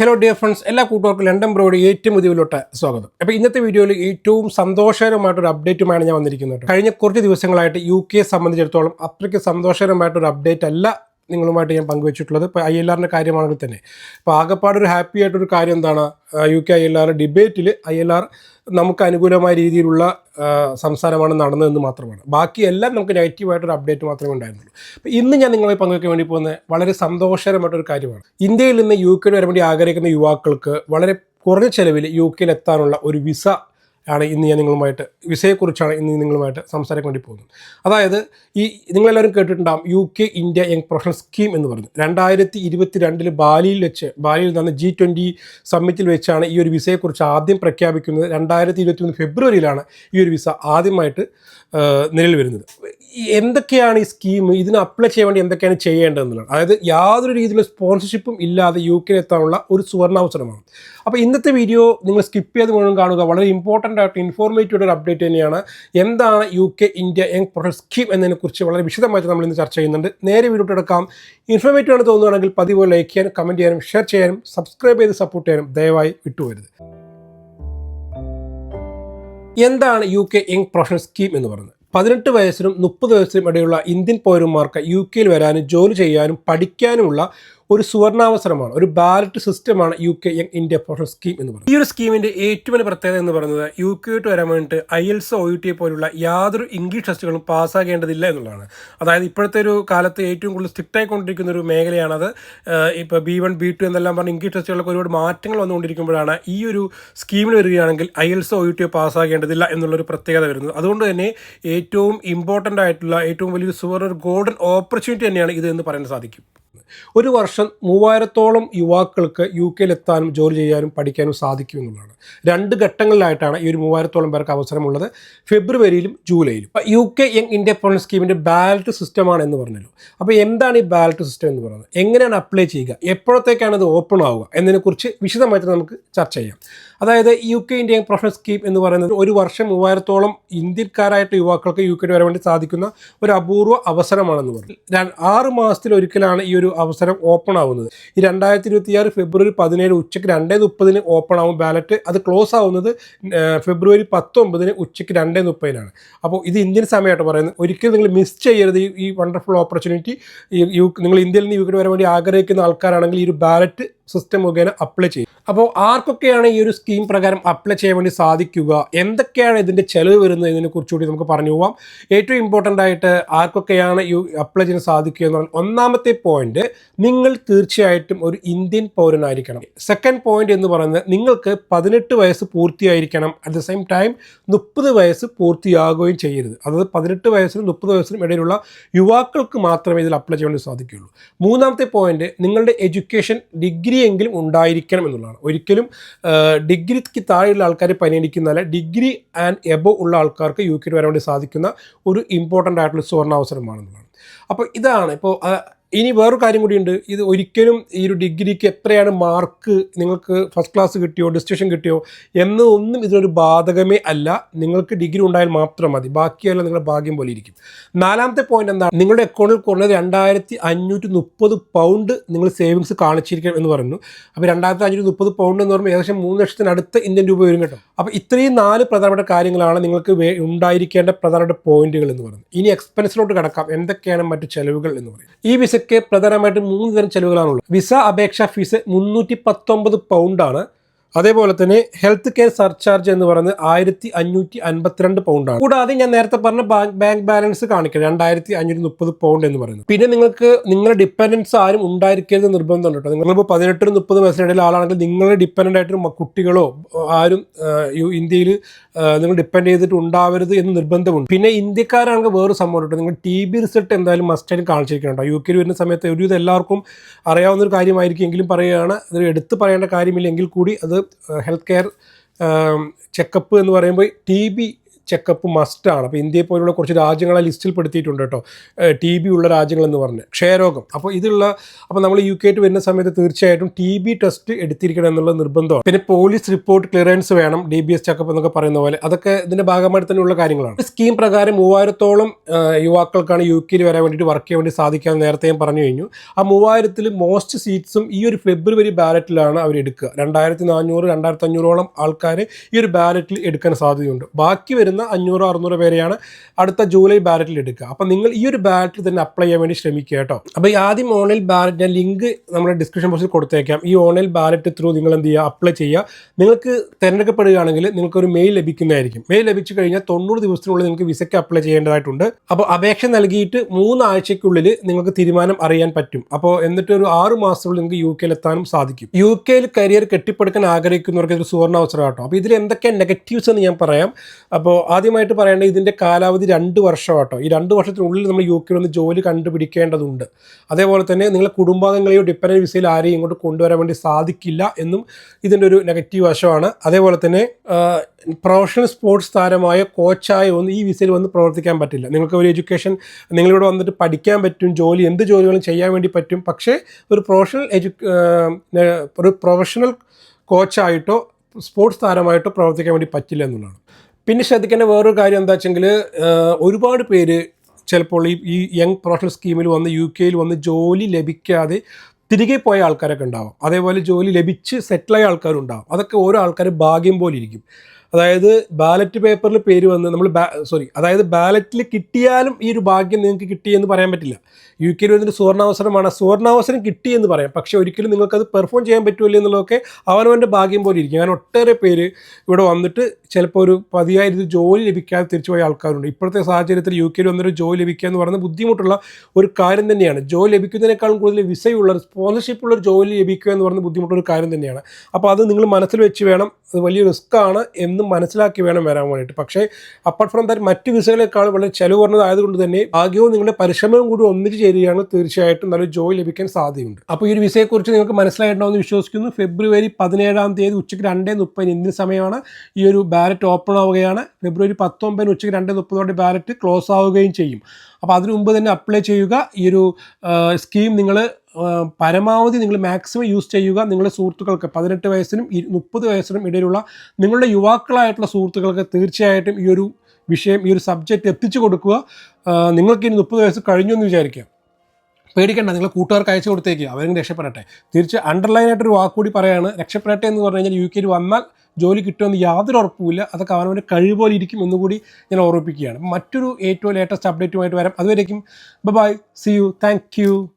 Hello dear friends എല്ലാ കൂട്ടുകാർക്കും London ബ്രോയുടെ ഏറ്റവും പുതിയതിലോട്ട് സ്വാഗതം. അപ്പോൾ ഇന്നത്തെ വീഡിയോയിൽ ഏറ്റവും സന്തോഷകരമായിട്ടൊരു അപ്ഡേറ്റുമാണ് ഞാൻ വന്നിരിക്കുന്നത്. കഴിഞ്ഞ കുറച്ച് ദിവസങ്ങളായിട്ട് യു കെയെ സംബന്ധിച്ചിടത്തോളം അത്രയ്ക്ക് സന്തോഷകരമായിട്ടൊരു അപ്ഡേറ്റ് അല്ല നിങ്ങളുമായിട്ട് ഞാൻ പങ്കുവച്ചിട്ടുള്ളത്. ഇപ്പോൾ ഐ എൽ ആറിന്റെ കാര്യമാണെങ്കിൽ തന്നെ. അപ്പോൾ ആകെപ്പാടൊരു ഹാപ്പി ആയിട്ടൊരു കാര്യം എന്താണ്? U K I L R ഡിബേറ്റിൽ I L R നമുക്ക് അനുകൂലമായ രീതിയിലുള്ള സംസാരമാണ് നടന്നതെന്ന് മാത്രമാണ്. ബാക്കിയെല്ലാം നമുക്ക് നെഗറ്റീവായിട്ടൊരു അപ്ഡേറ്റ് മാത്രമേ ഉണ്ടായിരുന്നുള്ളൂ. അപ്പോൾ ഇന്ന് ഞാൻ നിങ്ങളെ പങ്കുവയ്ക്കാൻ വേണ്ടി പോകുന്ന വളരെ സന്തോഷകരമായിട്ടൊരു കാര്യമാണ്. ഇന്ത്യയിൽ നിന്ന് യു കെയിൽ വരാൻ വേണ്ടി ആഗ്രഹിക്കുന്ന യുവാക്കൾക്ക് വളരെ കുറഞ്ഞ ചെലവിൽ യു കെയിൽ എത്താനുള്ള ഒരു വിസ ആണ് ഇന്ന് ഞാൻ നിങ്ങളുമായിട്ട് വിസയെക്കുറിച്ചാണ് ഇന്ന് നിങ്ങളുമായിട്ട് സംസാരിക്കാൻ വേണ്ടി പോകുന്നത്. അതായത് ഈ നിങ്ങളെല്ലാവരും കേട്ടിട്ടുണ്ടാകും U K India young professional scheme എന്ന് പറഞ്ഞു രണ്ടായിരത്തി ഇരുപത്തി രണ്ടിൽ ബാലിയിൽ വെച്ച് ബാലിയിൽ നടന്ന ജി ട്വന്റി സമ്മിറ്റിൽ വെച്ചാണ് ഈ ഒരു വിസയെക്കുറിച്ച് ആദ്യം പ്രഖ്യാപിക്കുന്നത്. രണ്ടായിരത്തി ഇരുപത്തി മൂന്ന് ഫെബ്രുവരിയിലാണ് ഈ ഒരു വിസ ആദ്യമായിട്ട് നിലവിൽ വരുന്നത്. എന്തൊക്കെയാണ് ഈ സ്കീം ഇതിന് അപ്ലൈ ചെയ്യാൻ വേണ്ടി എന്തൊക്കെയാണ് ചെയ്യേണ്ടതെന്നുള്ളത്? അതായത് യാതൊരു രീതിയിലുള്ള സ്പോൺസർഷിപ്പും ഇല്ലാതെ യു കെയിൽ എത്താനുള്ള ഒരു സുവർണാവസരമാണ് അപ്പോൾ ഇന്നത്തെ വീഡിയോ നിങ്ങൾ സ്കിപ്പ് ചെയ്ത് മുഴുവൻ കാണുക. വളരെ ഇമ്പോർട്ടന്റ് ആയിട്ട് ഇൻഫോർമേറ്റീവ് ഒരു അപ്ഡേറ്റ് തന്നെയാണ്. എന്താണ് U K India young professional scheme എന്നതിനെക്കുറിച്ച് വളരെ വിശദമായിട്ട് നമ്മൾ ഇന്ന് ചർച്ച ചെയ്യുന്നുണ്ട്. നേരെ വീഡിയോ എടുക്കാം. ഇൻഫോർമേറ്റീവ് ആണ് തോന്നുകയാണെങ്കിൽ പതിവ് ലൈക്ക് ചെയ്യാനും കമന്റ് ചെയ്യാനും ഷെയർ ചെയ്യാനും സബ്സ്ക്രൈബ് ചെയ്ത് സപ്പോർട്ട് ചെയ്യാനും ദയവായി വിട്ടുപോരുത്. എന്താണ് U K young professional scheme എന്ന് പറയുന്നത്? പതിനെട്ട് വയസ്സിനും മുപ്പത് വയസ്സിനും ഇടയിലുള്ള ഇന്ത്യൻ പൗരന്മാർക്ക് യു കെയിൽ വരാനും ജോലി ചെയ്യാനും പഠിക്കാനുമുള്ള ഒരു സുവർണാവസരമാണ് ഒരു ബാലറ്റ് സിസ്റ്റമാണ് U K young India professional scheme എന്ന് പറയുന്നത്. ഈ ഒരു സ്കീമിന്റെ ഏറ്റവും വലിയ പ്രത്യേകത എന്ന് പറയുന്നത് യു കെ കെയിട്ട് വരാൻ വേണ്ടിയിട്ട് IELTS O U T പോലുള്ള യാതൊരു ഇംഗ്ലീഷ് ടെസ്റ്റുകളും പാസ്സാകേണ്ടതില്ല എന്നുള്ളതാണ്. അതായത് ഇപ്പോഴത്തെ ഒരു കാലത്ത് ഏറ്റവും കൂടുതൽ സ്ട്രിക്റ്റ് ആയിക്കൊണ്ടിരിക്കുന്ന ഒരു മേഖലയാണത് ഇപ്പോൾ ബി വൺ ബി ടു എന്നെല്ലാം പറഞ്ഞ് ഇംഗ്ലീഷ് ടെസ്റ്റുകളൊക്കെ ഒരുപാട് മാറ്റങ്ങൾ വന്നുകൊണ്ടിരിക്കുമ്പോഴാണ് ഈ ഒരു സ്കീമിൽ വരികയാണെങ്കിൽ IELTS O U T പാസ്സാകേണ്ടതില്ല എന്നുള്ളൊരു പ്രത്യേകത വരുന്നത്. അതുകൊണ്ട് തന്നെ ഏറ്റവും ഇമ്പോർട്ടന്റ് ആയിട്ടുള്ള ഏറ്റവും വലിയൊരു സുവർണ ഒരു ഗോൾഡൻ ഓപ്പർച്യൂണിറ്റി തന്നെയാണ് ഇത് എന്ന് പറയാൻ സാധിക്കും. ഒരു വർഷം മൂവായിരത്തോളം യുവാക്കൾക്ക് യു കെയിൽ എത്താനും ജോലി ചെയ്യാനും പഠിക്കാനും സാധിക്കും എന്നുള്ളതാണ്. രണ്ട് ഘട്ടങ്ങളിലായിട്ടാണ് ഈ ഒരു മൂവായിരത്തോളം പേർക്ക് അവസരമുള്ളത്. ഫെബ്രുവരിയിലും ജൂലൈയിലും. U K young India professional സ്കീമിന്റെ ballot സിസ്റ്റമാണ് എന്ന് പറഞ്ഞല്ലോ. അപ്പോൾ എന്താണ് ഈ ബാലറ്റ് സിസ്റ്റം എന്ന് പറയുന്നത് എങ്ങനെയാണ് അപ്ലൈ ചെയ്യുക? എപ്പോഴത്തേക്കാണ് ഇത് ഓപ്പൺ ആവുക? എന്നതിനെക്കുറിച്ച് വിശദമായിട്ട് നമുക്ക് ചർച്ച ചെയ്യാം. അതായത് U K India professional scheme എന്ന് പറയുന്നത് ഒരു വർഷം മൂവായിരത്തോളം ഇന്ത്യക്കാരായിട്ട് യുവാക്കൾക്ക് യു കെയിൽ വരാൻ വേണ്ടി സാധിക്കുന്ന ഒരു അപൂർവ അവസരമാണെന്ന് പറഞ്ഞു. ആറ് മാസത്തിൽ ഒരിക്കലാണ് ഈ ഒരു അവസരം ഓപ്പൺ ആവുന്നത്. ഈ രണ്ടായിരത്തി ഇരുപത്തിയാറ് ഫെബ്രുവരി പതിനേഴ് ഉച്ചയ്ക്ക് രണ്ടേ മുപ്പതിന് ഓപ്പൺ ആവും ബാലറ്റ് അത് ക്ലോസ് ആവുന്നത് ഫെബ്രുവരി പത്തൊമ്പതിന് ഉച്ചയ്ക്ക് രണ്ടേ മുപ്പതിനാണ്. അപ്പോൾ ഇത് ഇന്ത്യൻ സമയമായിട്ട് പറയുന്നത്. ഒരിക്കലും നിങ്ങൾ മിസ് ചെയ്യരുത് ഈ വണ്ടർഫുൾ ഓപ്പർച്യൂണിറ്റി നിങ്ങൾ ഇന്ത്യയിൽ നിന്ന് യു കെയിൽ വരാൻ വേണ്ടി ആഗ്രഹിക്കുന്ന ആൾക്കാരാണെങ്കിൽ ഈ ഒരു ബാലറ്റ് സിസ്റ്റം മുഖേന അപ്ലൈ ചെയ്യും. അപ്പോൾ ആർക്കൊക്കെയാണ് ഈ ഒരു സ്കീം പ്രകാരം അപ്ലൈ ചെയ്യാൻ വേണ്ടി സാധിക്കുക? എന്തൊക്കെയാണ് ഇതിന്റെ ചെലവ് വരുന്നത്? ഇതിനെ കുറിച്ചുകൂടി നമുക്ക് പറഞ്ഞു പോവാം. ഏറ്റവും ഇമ്പോർട്ടന്റ് ആയിട്ട് ആർക്കൊക്കെയാണ് ഈ അപ്ലൈ ചെയ്യാൻ സാധിക്കുക എന്ന് പറഞ്ഞാൽ ഒന്നാമത്തെ പോയിന്റ് നിങ്ങൾ തീർച്ചയായിട്ടും ഒരു ഇന്ത്യൻ പൗരനായിരിക്കണം. സെക്കൻഡ് പോയിന്റ് എന്ന് പറയുന്നത് നിങ്ങൾക്ക് പതിനെട്ട് വയസ്സ് പൂർത്തിയായിരിക്കണം. അറ്റ് ദ സെയിം ടൈം മുപ്പത് വയസ്സ് പൂർത്തിയാകുകയും ചെയ്യരുത്. അതായത് പതിനെട്ട് വയസ്സിനും മുപ്പത് വയസ്സിനും ഇടയിലുള്ള യുവാക്കൾക്ക് മാത്രമേ ഇതിൽ അപ്ലൈ ചെയ്യാൻ വേണ്ടി സാധിക്കുകയുള്ളൂ. മൂന്നാമത്തെ പോയിന്റ് നിങ്ങളുടെ എഡ്യൂക്കേഷൻ ഡിഗ്രി എങ്കിലും ഉണ്ടായിരിക്കണം എന്നുള്ളതാണ്. ഒരിക്കലും ഡിഗ്രിക്ക് താഴെയുള്ള ആൾക്കാർ പരിഗണിക്കുന്നതല്ല ഡിഗ്രി ആൻഡ് എബോ ഉള്ള ആൾക്കാർക്ക് യു കെയിൽ വരാൻ വേണ്ടി സാധിക്കുന്ന ഒരു ഇമ്പോർട്ടന്റ് ആയിട്ടുള്ള സുവർണാവസരമാണെന്നുള്ളതാണ്. അപ്പോൾ ഇതാണ് ഇപ്പോൾ ഇനി വേറൊരു കാര്യം കൂടിയുണ്ട്. ഇത് ഒരിക്കലും ഈ ഒരു ഡിഗ്രിക്ക് എത്രയാണ് മാർക്ക് നിങ്ങൾക്ക് ഫസ്റ്റ് ക്ലാസ് കിട്ടിയോ ഡിസ്റ്റിഷൻ കിട്ടിയോ എന്നൊന്നും ഇതിനൊരു ബാധകമേ അല്ല. നിങ്ങൾക്ക് ഡിഗ്രി ഉണ്ടായാൽ മാത്രം മതി. ബാക്കിയെല്ലാം നിങ്ങളുടെ ഭാഗ്യം പോലെ ഇരിക്കും. നാലാമത്തെ പോയിന്റ് എന്താണ്? നിങ്ങളുടെ അക്കൗണ്ടിൽ കുറഞ്ഞത് രണ്ടായിരത്തി അഞ്ഞൂറ്റി മുപ്പത് പൗണ്ട് നിങ്ങൾ സേവിങ്സ് കാണിച്ചിരിക്കണം എന്ന് പറഞ്ഞു അപ്പോൾ രണ്ടായിരത്തി അഞ്ഞൂറ്റി മുപ്പത് പൗണ്ട് എന്ന് പറയുമ്പോൾ ഏകദേശം മൂന്ന് ലക്ഷത്തിനടുത്ത് ഇന്ത്യൻ രൂപ വരും കേട്ടോ. അപ്പോൾ ഇത്രയും നാല് പ്രധാനപ്പെട്ട കാര്യങ്ങളാണ് നിങ്ങൾക്ക് ഉണ്ടായിരിക്കേണ്ട പ്രധാനപ്പെട്ട പോയിന്റുകൾ എന്ന് പറയുന്നത്. ഇനി എക്സ്പെൻസിലോട്ട് കിടക്കാം. എന്തൊക്കെയാണ് മറ്റു ചെലവുകൾ എന്ന് പറയുന്നത്? ഈ വിസയ്ക്ക് പ്രധാനമായിട്ടും മൂന്ന് തരം ചെലവുകളാണുള്ളത്. വിസ അപേക്ഷാ ഫീസ് മുന്നൂറ്റി പത്തൊമ്പത് പൗണ്ടാണ്. അതേപോലെ തന്നെ ഹെൽത്ത് കെയർ സർചാർജ് എന്ന് പറയുന്നത് ആയിരത്തി അഞ്ഞൂറ്റി അൻപത്തിരണ്ട് പൗണ്ടാണ്. കൂടാതെ ഞാൻ നേരത്തെ പറഞ്ഞ ബാങ്ക് ബാങ്ക് ബാലൻസ് കാണിക്കണം രണ്ടായിരത്തി അഞ്ഞൂറ്റി മുപ്പത് പൗണ്ട് എന്ന് പറയുന്നത്. പിന്നെ നിങ്ങൾക്ക് നിങ്ങളുടെ ഡിപ്പെൻഡൻസ് ആരും ഉണ്ടായിരിക്കരുത് നിർബന്ധമുണ്ട് കേട്ടോ. നിങ്ങളിപ്പോൾ പതിനെട്ടിനും മുപ്പത് വയസ്സിനിടയിൽ ആളാണെങ്കിൽ നിങ്ങളുടെ ഡിപ്പെൻഡന്റ് ആയിട്ട് കുട്ടികളോ ആരും ഇന്ത്യയിൽ നിങ്ങൾ ഡിപ്പെൻഡ് ചെയ്തിട്ട് ഉണ്ടാവരുത് എന്ന് നിർബന്ധമുണ്ട്. പിന്നെ ഇന്ത്യക്കാരാണെങ്കിൽ വേറെ സംഭവം കേട്ടോ. നിങ്ങൾ ടി ബി റിസൾട്ട് എന്തായാലും മസ്റ്റായിട്ട് കാണിച്ചിരിക്കണം യു കെയിൽ വരുന്ന സമയത്ത് ഒരു ഇത് എല്ലാവർക്കും അറിയാവുന്ന ഒരു കാര്യമായിരിക്കും എങ്കിലും പറയുകയാണ്. അത് എടുത്തു പറയേണ്ട കാര്യമില്ലെങ്കിൽ കൂടി അത് ഹെൽത്ത് കെയർ ചെക്കപ്പ് എന്ന് പറയുമ്പോൾ ടി ബി ചെക്കപ്പ് മസ്റ്റാണ് അപ്പോൾ ഇന്ത്യയെ പോലുള്ള കുറച്ച് രാജ്യങ്ങളെ ലിസ്റ്റിൽ പെടുത്തിയിട്ടുണ്ട് കേട്ടോ. ടി ബി ഉള്ള രാജ്യങ്ങളെന്ന് പറഞ്ഞ്. ക്ഷയരോഗം. അപ്പോൾ ഇതുള്ള അപ്പോൾ നമ്മൾ യു കെ വരുന്ന സമയത്ത് തീർച്ചയായിട്ടും ടി ബി ടെസ്റ്റ് എടുത്തിരിക്കണം എന്നുള്ള നിർബന്ധമാണ്. പിന്നെ പോലീസ് റിപ്പോർട്ട് ക്ലിയറൻസ് വേണം ഡി ബി എസ് ചെക്കപ്പ് എന്നൊക്കെ പറയുന്ന പോലെ. അതൊക്കെ ഇതിന്റെ ഭാഗമായിട്ട് തന്നെയുള്ള കാര്യങ്ങളാണ്. സ്കീം പ്രകാരം മൂവായിരത്തോളം യുവാക്കൾക്കാണ് യു കെയിൽ വരാൻ വേണ്ടിയിട്ട് വർക്ക് ചെയ്യാൻ വേണ്ടി സാധിക്കാൻ നേരത്തെയും പറഞ്ഞു കഴിഞ്ഞു. ആ മൂവായിരത്തിൽ മോസ്റ്റ് സീറ്റ്സും ഈ ഒരു ഫെബ്രുവരി ബാലറ്റിലാണ് അവർ എടുക്കുക. രണ്ടായിരത്തി നാനൂറ് രണ്ടായിരത്തി അഞ്ഞൂറോളം ആൾക്കാർ ഈ ഒരു ബാലറ്റിൽ എടുക്കാൻ സാധ്യതയുണ്ട്. ബാക്കി വരുന്ന അഞ്ഞൂറ് അറുന്നൂറ് പേരെയാണ് അടുത്ത ജൂലൈ ബാലറ്റിൽ എടുക്കുക. അപ്പം നിങ്ങൾ ഈ ഒരു ബാലറ്റിൽ തന്നെ അപ്ലൈ ചെയ്യാൻ വേണ്ടി ശ്രമിക്കുക കേട്ടോ. അപ്പോൾ ഈ ആദ്യം ഓൺലൈൻ ബാലറ്റ് ഞാൻ ലിങ്ക് നമ്മുടെ ഡിസ്ക്രിപ്ഷൻ ബോക്സിൽ കൊടുത്തേക്കാം. ഈ ഓൺലൈൻ ബാലറ്റ് ത്രൂ നിങ്ങൾ എന്ത് ചെയ്യുക? അപ്ലൈ ചെയ്യുക. നിങ്ങൾക്ക് തിരഞ്ഞെടുക്കപ്പെടുകയാണെങ്കിൽ നിങ്ങൾക്ക് ഒരു മെയിൽ ലഭിക്കുന്നതായിരിക്കും. മെയിൽ ലഭിച്ചു കഴിഞ്ഞാൽ തൊണ്ണൂറ് ദിവസത്തിനുള്ളിൽ നിങ്ങൾക്ക് വിസയ്ക്ക് അപ്ലൈ ചെയ്യേണ്ടതായിട്ടുണ്ട്. അപ്പോൾ അപേക്ഷ നൽകിയിട്ട് മൂന്നാഴ്ചയ്ക്കുള്ളിൽ നിങ്ങൾക്ക് തീരുമാനം അറിയാൻ പറ്റും. അപ്പോൾ എന്നിട്ട് ഒരു ആറ് മാസത്തിനുള്ളിൽ നിങ്ങൾക്ക് യു കെയിൽ എത്താനും സാധിക്കും. യു കെയിൽ കരിയർ കെട്ടിപ്പടുക്കാൻ ആഗ്രഹിക്കുന്നവർക്ക് ഇതൊരു സുവർണ അവസരം കേട്ടോ അപ്പോൾ ഇതിൽ എന്തൊക്കെ നെഗറ്റീവ്സ് എന്ന് ഞാൻ പറയാം. അപ്പോൾ ആദ്യമായിട്ട് പറയേണ്ടത് ഇതിന്റെ കാലാവധി രണ്ട് വർഷം കേട്ടോ ഈ രണ്ട് വർഷത്തിനുള്ളിൽ നമ്മൾ യു കെയിൽ ഒന്ന് ജോലി കണ്ടുപിടിക്കേണ്ടതുണ്ട്. അതേപോലെ തന്നെ നിങ്ങളെ കുടുംബാംഗങ്ങളെയോ ഡിപ്പെൻഡന്റ് വിസയിൽ ആരെയും ഇങ്ങോട്ട് കൊണ്ടുവരാൻ വേണ്ടി സാധിക്കില്ല എന്നും ഇതിന്റെ ഒരു നെഗറ്റീവ് വശമാണ്. അതേപോലെ തന്നെ പ്രൊഫഷണൽ സ്പോർട്സ് താരമായ കോച്ചായ ഒന്ന് ഈ വിസയിൽ വന്ന് പ്രവർത്തിക്കാൻ പറ്റില്ല. നിങ്ങൾക്ക് ഒരു എഡ്യൂക്കേഷൻ നിങ്ങളിവിടെ വന്നിട്ട് പഠിക്കാൻ പറ്റും ജോലി എന്ത് ജോലികളും ചെയ്യാൻ വേണ്ടി പറ്റും. പക്ഷേ ഒരു പ്രൊഫഷണൽ എഡ്യു ഒരു പ്രൊഫഷണൽ കോച്ചായിട്ടോ സ്പോർട്സ് താരമായിട്ടോ പ്രവർത്തിക്കാൻ വേണ്ടി പറ്റില്ല എന്നുള്ളതാണ്. പിന്നെ ശ്രദ്ധിക്കേണ്ട വേറൊരു കാര്യം എന്താ വെച്ചെങ്കിൽ ഒരുപാട് പേര് ചിലപ്പോൾ ഈ ഈ യങ് പ്രൊഫഷണൽ സ്കീമിൽ വന്ന് യു കെയിൽ വന്ന് ജോലി ലഭിക്കാതെ തിരികെ പോയ ആൾക്കാരൊക്കെ ഉണ്ടാവും. അതേപോലെ ജോലി ലഭിച്ച് സെറ്റിലായ ആൾക്കാരുണ്ടാവും. അതൊക്കെ ഓരോ ആൾക്കാർ ഭാഗ്യം പോലെ ഇരിക്കും. അതായത് ബാലറ്റ് പേപ്പറിൽ പേര് വന്ന് നമ്മൾ സോറി അതായത് ബാലറ്റിൽ കിട്ടിയാലും ഈ ഒരു ഭാഗ്യം നിങ്ങൾക്ക് കിട്ടി എന്ന് പറയാൻ പറ്റില്ല. യു കെയിൽ വരുന്നൊരു സുവർണാവസരമാണ്. സുവർണാവസരം കിട്ടി എന്ന് പറയാം. പക്ഷേ ഒരിക്കലും നിങ്ങൾക്കത് പെർഫോം ചെയ്യാൻ പറ്റുമല്ലോ എന്നുള്ളതൊക്കെ അവനവന്റെ ഭാഗ്യം പോലെ ഇരിക്കും. കാരണം ഒട്ടേറെ പേര് ഇവിടെ വന്നിട്ട് ചിലപ്പോൾ ഒരു പതിയായി ഇത് ജോലി ലഭിക്കാതെ തിരിച്ചു പോയ ആൾക്കാരുണ്ട്. ഇപ്പോഴത്തെ സാഹചര്യത്തിൽ യു കെയിൽ വന്നൊരു ജോലി ലഭിക്കുക എന്ന് പറയുന്നത് ബുദ്ധിമുട്ടുള്ള ഒരു കാര്യം തന്നെയാണ്. ജോലി ലഭിക്കുന്നതിനേക്കാളും കൂടുതൽ വിസയുള്ള സ്പോൺസർഷിപ്പ് ഉള്ള ഒരു ജോലി ലഭിക്കുക എന്ന് പറയുന്നത് ബുദ്ധിമുട്ടുള്ള ഒരു കാര്യം തന്നെയാണ്. അപ്പോൾ അത് നിങ്ങൾ മനസ്സിൽ വെച്ച് വേണം. അത് വലിയ റിസ്ക് ആണ് എന്നും മനസ്സിലാക്കി വേണം വരാൻ വേണ്ടിയിട്ട്. പക്ഷേ അപ്പാർട്ട് ഫ്രം ദാറ്റ് മറ്റ് വിസകളെക്കാൾ വളരെ ചിലവ് കുറഞ്ഞതായതുകൊണ്ട് തന്നെ ഭാഗ്യവും നിങ്ങളുടെ പരിശ്രമവും കൂടി ഒന്നിച്ച് ചേരുകയാണ് തീർച്ചയായിട്ടും നല്ലൊരു ജോലി ലഭിക്കാൻ സാധ്യതയുണ്ട്. അപ്പോൾ ഈ ഒരു വിസയെക്കുറിച്ച് നിങ്ങൾക്ക് മനസ്സിലായിട്ടുണ്ടാവുമെന്ന് വിശ്വസിക്കുന്നു. ഫെബ്രുവരി പതിനേഴാം തീയതി ഉച്ചയ്ക്ക് രണ്ടേ മുപ്പതിന് ഇന്ത്യൻ സമയമാണ്. ഈ ഒരു ബാലറ്റ് ഓപ്പൺ ആവുകയാണ്. ഫെബ്രുവരി പത്തൊമ്പതിന് ഉച്ചയ്ക്ക് രണ്ടേ മുപ്പതോടെ ബാലറ്റ് ക്ലോസ് ആവുകയും ചെയ്യും. അപ്പോൾ അതിനു മുമ്പ് തന്നെ അപ്ലൈ ചെയ്യുക. ഈ ഒരു സ്കീം നിങ്ങൾ പരമാവധി നിങ്ങൾ മാക്സിമം യൂസ് ചെയ്യുക നിങ്ങളുടെ സുഹൃത്തുക്കൾക്ക്. പതിനെട്ട് വയസ്സിനും മുപ്പത് വയസ്സിനും ഇടയിലുള്ള നിങ്ങളുടെ യുവാക്കളായിട്ടുള്ള സുഹൃത്തുക്കൾക്ക് തീർച്ചയായിട്ടും ഈ ഒരു വിഷയം ഈ ഒരു സബ്ജക്റ്റ് എത്തിച്ചു കൊടുക്കുക. നിങ്ങൾക്ക് ഇനി മുപ്പത് വയസ്സ് കഴിഞ്ഞു എന്ന് വിചാരിക്കുക. പേടിക്കേണ്ട നിങ്ങൾ കൂട്ടുകാർക്ക് അയച്ചു കൊടുത്തേക്ക്. അവരെങ്കിലും രക്ഷപ്പെടട്ടെ. തിരിച്ച് അണ്ടർലൈനായിട്ടൊരു വാക്കുകൂടി പറയാണ് രക്ഷപ്പെടട്ടെ എന്ന് പറഞ്ഞു കഴിഞ്ഞാൽ യു കെയിൽ വന്നാൽ ജോലി കിട്ടുമെന്ന് യാതൊരു ഉറപ്പുമില്ല. അതൊക്കെ അവനവന്റെ കഴിവ് പോലെ ഇരിക്കും എന്നുകൂടി ഞാൻ ഓർമ്മിപ്പിക്കുകയാണ്. മറ്റൊരു ഏറ്റവും ലേറ്റസ്റ്റ് അപ്ഡേറ്റുമായിട്ട് വരാം. അതുവരേക്കും ബൈ സി യു താങ്ക്